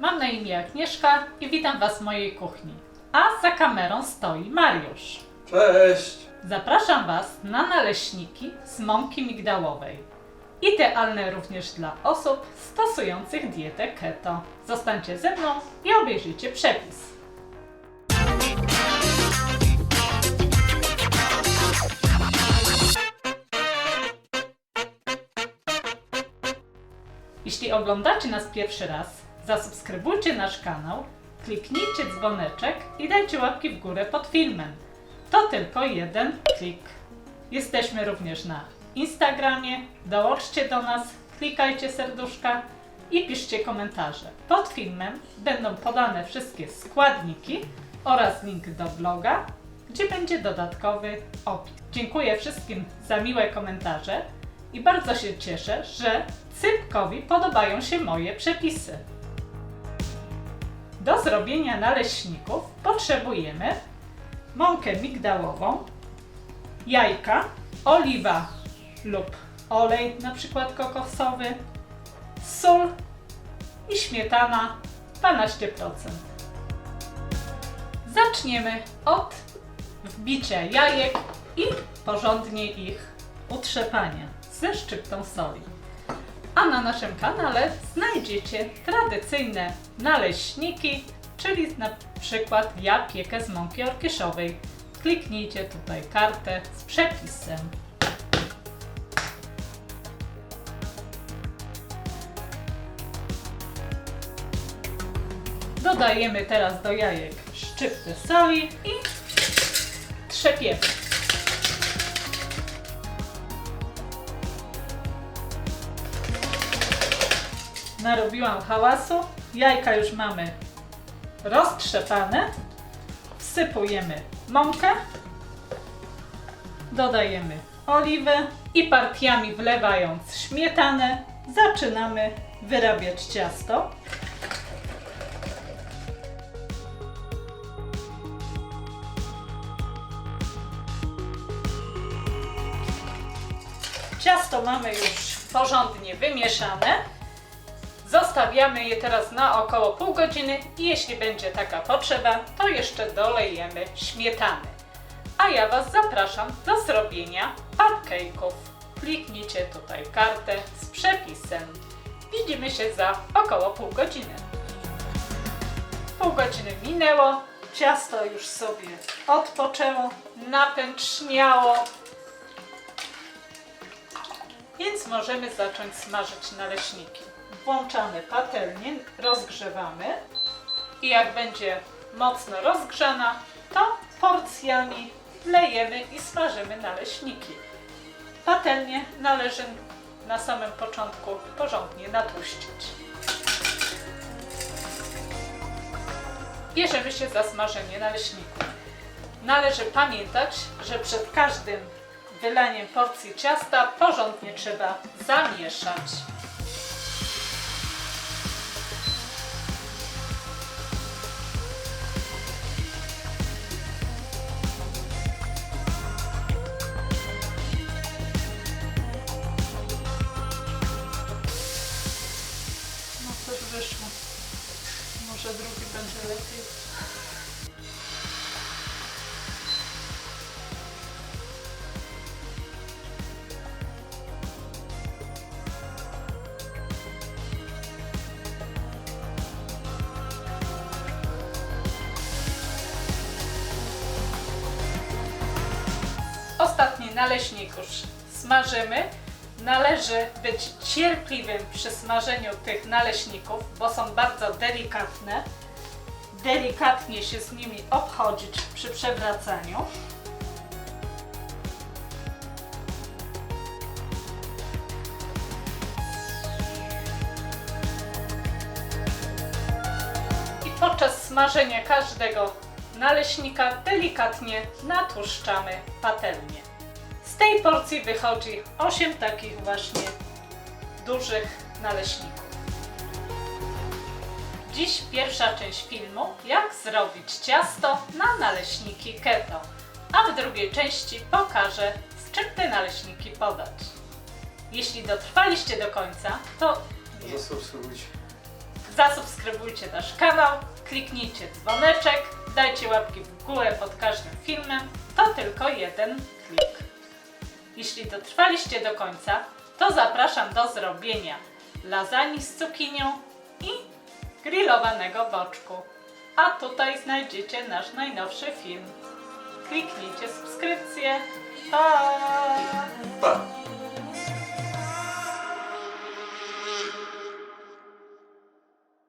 Mam na imię Agnieszka i witam Was w mojej kuchni. A za kamerą stoi Mariusz. Cześć! Zapraszam Was na naleśniki z mąki migdałowej. Idealne również dla osób stosujących dietę keto. Zostańcie ze mną i obejrzyjcie przepis. Jeśli oglądacie nas pierwszy raz, zasubskrybujcie nasz kanał, kliknijcie dzwoneczek i dajcie łapki w górę pod filmem. To tylko jeden klik. Jesteśmy również na Instagramie. Dołączcie do nas, klikajcie serduszka i piszcie komentarze. Pod filmem będą podane wszystkie składniki oraz link do bloga, gdzie będzie dodatkowy opis. Dziękuję wszystkim za miłe komentarze i bardzo się cieszę, że Cypkowi podobają się moje przepisy. Do zrobienia naleśników potrzebujemy mąkę migdałową, jajka, oliwa lub olej, na przykład kokosowy, sól i śmietana 12%. Zaczniemy od wbicia jajek i porządnie ich utrzepania ze szczyptą soli. A na naszym kanale znajdziecie tradycyjne naleśniki, czyli na przykład ja piekę z mąki orkieszowej. Kliknijcie tutaj kartę z przepisem. Dodajemy teraz do jajek szczyptę soli i trzepiemy. Narobiłam hałasu. Jajka już mamy roztrzepane. Wsypujemy mąkę. Dodajemy oliwę i partiami wlewając śmietanę zaczynamy wyrabiać ciasto. Ciasto mamy już porządnie wymieszane. Zostawiamy je teraz na około pół godziny i jeśli będzie taka potrzeba, to jeszcze dolejemy śmietany. A ja Was zapraszam do zrobienia pancake'ów. Kliknijcie tutaj kartę z przepisem. Widzimy się za około pół godziny. Pół godziny minęło, ciasto już sobie odpoczęło, napęczniało, więc możemy zacząć smażyć naleśniki. Włączamy patelnię, rozgrzewamy i jak będzie mocno rozgrzana, to porcjami lejemy i smażymy naleśniki. Patelnię należy na samym początku porządnie natłuścić. Bierzemy się za smażenie naleśników. Należy pamiętać, że przed każdym wylaniem porcji ciasta porządnie trzeba zamieszać. Ostatni naleśnik już smażymy. Należy być cierpliwym przy smażeniu tych naleśników, bo są bardzo delikatne. Delikatnie się z nimi obchodzić przy przewracaniu. I podczas smażenia każdego naleśnika delikatnie natłuszczamy patelnię. Tej porcji wychodzi 8 takich właśnie dużych naleśników. Dziś pierwsza część filmu, jak zrobić ciasto na naleśniki keto, a w drugiej części pokażę, z czym te naleśniki podać. Jeśli dotrwaliście do końca, to Zasubskrybujcie. Zasubskrybujcie nasz kanał, kliknijcie dzwoneczek, dajcie łapki w górę pod każdym filmem. To tylko jeden klik. Jeśli dotrwaliście do końca, to zapraszam do zrobienia lasagne z cukinią i grillowanego boczku. A tutaj znajdziecie nasz najnowszy film. Kliknijcie subskrypcję. Pa!